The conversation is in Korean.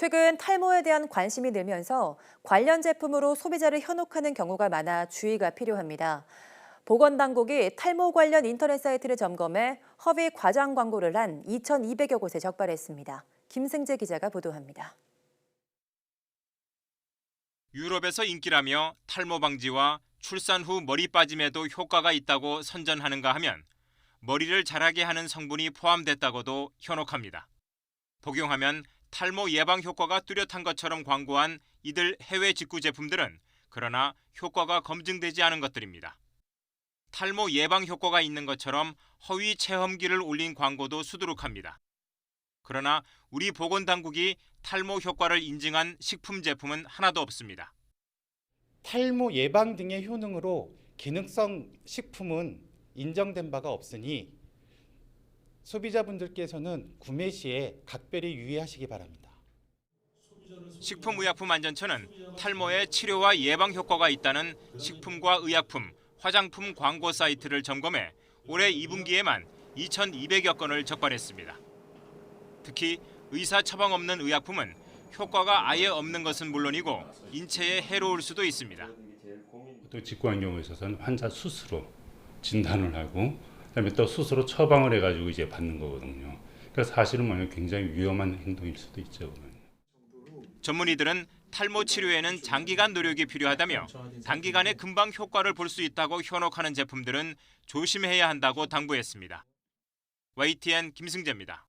최근 탈모에 대한 관심이 늘면서 관련 제품으로 소비자를 현혹하는 경우가 많아 주의가 필요합니다. 보건당국이 탈모 관련 인터넷 사이트를 점검해 허위 과장 광고를 한 2,200여 곳에 적발했습니다. 김승재 기자가 보도합니다. 유럽에서 인기라며 탈모 방지와 출산 후 머리 빠짐에도 효과가 있다고 선전하는가 하면 머리를 자라게 하는 성분이 포함됐다고도 현혹합니다. 복용하면 탈모 예방 효과가 뚜렷한 것처럼 광고한 이들 해외 직구 제품들은 그러나 효과가 검증되지 않은 것들입니다. 탈모 예방 효과가 있는 것처럼 허위 체험기를 올린 광고도 수두룩합니다. 그러나 우리 보건당국이 탈모 효과를 인증한 식품 제품은 하나도 없습니다. 탈모 예방 등의 효능으로 기능성 식품은 인정된 바가 없으니 소비자분들께서는 구매 시에 각별히 유의하시기 바랍니다. 식품의약품안전처는 탈모의 치료와 예방 효과가 있다는 식품과 의약품, 화장품 광고 사이트를 점검해 올해 2분기에만 2,200여 건을 적발했습니다. 특히 의사 처방 없는 의약품은 효과가 아예 없는 것은 물론이고 인체에 해로울 수도 있습니다. 또 직구한 경우에 있어서는 환자 스스로 진단을 하고 그다음에 또 스스로 처방을 해가지고 이제 받는 거거든요. 그래서 사실은 뭐냐면 굉장히 위험한 행동일 수도 있죠. 전문의들은 탈모 치료에는 장기간 노력이 필요하다며 단기간에 금방 효과를 볼 수 있다고 현혹하는 제품들은 조심해야 한다고 당부했습니다. YTN 김승재입니다.